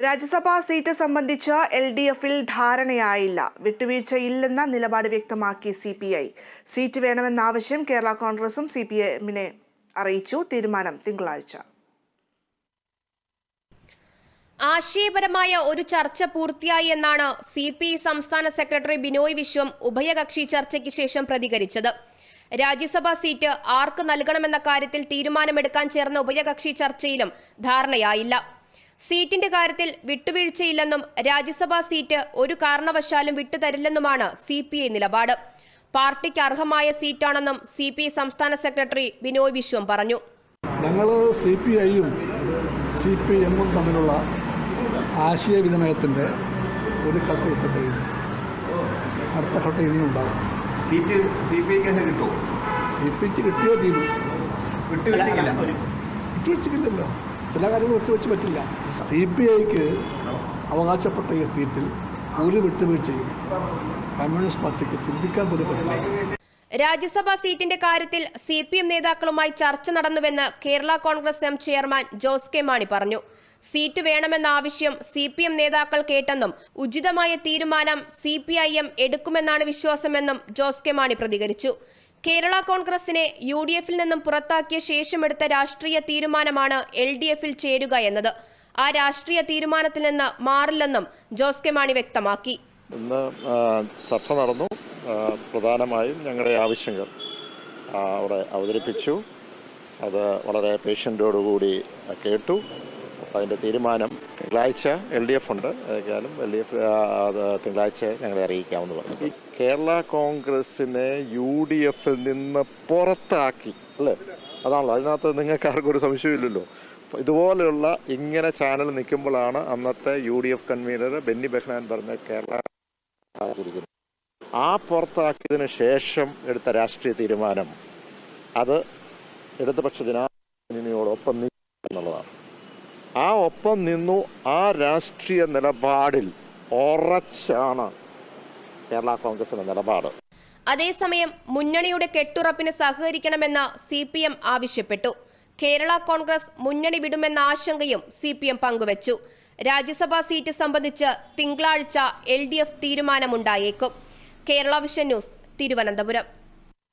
രാജ്യസഭാ seat സംബന്ധിച്ച് L D എഫിൽ ധാരണയായില്ല. വിട്ടുവീഴ്ചയില്ലെന്ന നിലപാട് വ്യക്തമാക്കി സി പി ഐ സീറ്റ് വേണമെന്ന ആവശ്യം കേരള കോൺഗ്രസും സി പി എമ്മിനെ അറിയിച്ചു. തീരുമാനം തിങ്കളാഴ്ച. ആശയപരമായ ഒരു ചർച്ച പൂർത്തിയായി എന്നാണ് സി പി സംസ്ഥാന സെക്രട്ടറി ബിനോയ് വിശ്വം ഉഭയകക്ഷി ചർച്ചയ്ക്ക് ശേഷം പ്രതികരിച്ചത്. രാജ്യസഭാ സീറ്റ് ആർക്ക് നൽകണമെന്ന കാര്യത്തിൽ തീരുമാനമെടുക്കാൻ ചേർന്ന ഉഭയകക്ഷി ചർച്ചയിലും ധാരണയായില്ല. സീറ്റിന്റെ കാര്യത്തിൽ വിട്ടുവീഴ്ചയില്ലെന്നും രാജ്യസഭാ സീറ്റ് ഒരു കാരണവശാലും വിട്ടുതരില്ലെന്നുമാണ് സി പി ഐ നിലപാട്. പാർട്ടിക്ക് അർഹമായ സീറ്റാണെന്നും സി പി ഐ സംസ്ഥാന സെക്രട്ടറി ബിനോയ് വിശ്വം പറഞ്ഞു. ഞങ്ങൾ സി പി ഐയും സി പി എമ്മും തമ്മിലുള്ള ആശയവിനിമയത്തിന്റെ ഒരു ഘട്ട ഇപ്പോൾ കഴിഞ്ഞു അടുത്ത ഘട്ടം ഇനിയും ഉണ്ടാകും. സീറ്റ് സി പി ഐക്ക് തന്നെ കിട്ടുമോ സി പി ഐക്ക് കിട്ടിയോ തീരും. വിട്ടുവീഴ്ചയ്ക്കില്ല. വിട്ടുവെച്ചിട്ടില്ലല്ലോ ചില കാര്യങ്ങൾ വിട്ടുവെച്ച് പറ്റില്ല. സി പി ഐക്ക് അവകാശപ്പെട്ട ഈ സീറ്റിൽ ഒരു വിട്ടുവീഴ്ചയും കമ്മ്യൂണിസ്റ്റ് പാർട്ടിക്ക് ചിന്തിക്കാൻ പോലും പറ്റില്ല. രാജ്യസഭാ സീറ്റിന്റെ കാര്യത്തിൽ സി പി എം നേതാക്കളുമായി ചർച്ച നടന്നുവെന്ന് Kerala Congress M chairman Jose K Mani പറഞ്ഞു. സീറ്റ് വേണമെന്ന ആവശ്യം സി പി എം നേതാക്കൾ കേട്ടെന്നും ഉചിതമായ തീരുമാനം സി പി ഐ എം എടുക്കുമെന്നാണ് വിശ്വാസമെന്നും ജോസ് കെ മാണി പ്രതികരിച്ചു. കേരള കോൺഗ്രസിനെ യു ഡി എഫിൽ നിന്നും പുറത്താക്കിയ ശേഷമെടുത്ത രാഷ്ട്രീയ തീരുമാനമാണ് എൽ ഡി എഫിൽ ചേരുക എന്നത്. ആ രാഷ്ട്രീയ തീരുമാനത്തിൽ നിന്ന് മാറില്ലെന്നും ജോസ് കെ മാണി വ്യക്തമാക്കി. ഇന്ന് ചർച്ച നടന്നു. പ്രധാനമായും ഞങ്ങളുടെ ആവശ്യങ്ങൾ അവിടെ അവതരിപ്പിച്ചു. അത് വളരെ പേഷ്യന്റോടുകൂടി കേട്ടു. അപ്പോൾ അതിന്റെ തീരുമാനം തിങ്കളാഴ്ച എൽ ഡി എഫ് ഉണ്ട്. ഏതായാലും എൽ ഡി എഫ് അത് തിങ്കളാഴ്ച ഞങ്ങളെ അറിയിക്കാമെന്ന് പറഞ്ഞു കേരള കോൺഗ്രസിനെ യു ഡി എഫിൽ നിന്ന് പുറത്താക്കി അല്ലേ? അതാണല്ലോ. അതിനകത്ത് നിങ്ങൾക്ക് ആർക്കും ഒരു സംശയമില്ലല്ലോ ഇതുപോലെയുള്ള ഇങ്ങനെ ചാനൽ നിൽക്കുമ്പോഴാണ് അന്നത്തെ U D F convener Benny Behanan പറഞ്ഞ കേരള ആ പുറത്താക്കിയതിന് ശേഷം എടുത്ത രാഷ്ട്രീയ തീരുമാനം അത് ഇടതുപക്ഷ ജനാധിപത്യത്തോടൊപ്പം നിന്നു എന്നുള്ളതാണ്. ഒപ്പം നിന്നു ആ രാഷ്ട്രീയ നിലപാടിൽ ഉറച്ചാണ് കേരള കോൺഗ്രസിന്റെ നിലപാട്. അതേസമയം മുന്നണിയുടെ കെട്ടുറപ്പിന് സഹകരിക്കണമെന്ന് സി പി എം ആവശ്യപ്പെട്ടു. കേരള കോൺഗ്രസ് മുന്നണി വിടുമെന്ന ആശങ്കയും സി പി എം പങ്കുവച്ചു. രാജ്യസഭാ സീറ്റ് സംബന്ധിച്ച് തിങ്കളാഴ്ച L D F തീരുമാനമുണ്ടായേക്കും. Kerala vision news Thiruvananthapuram.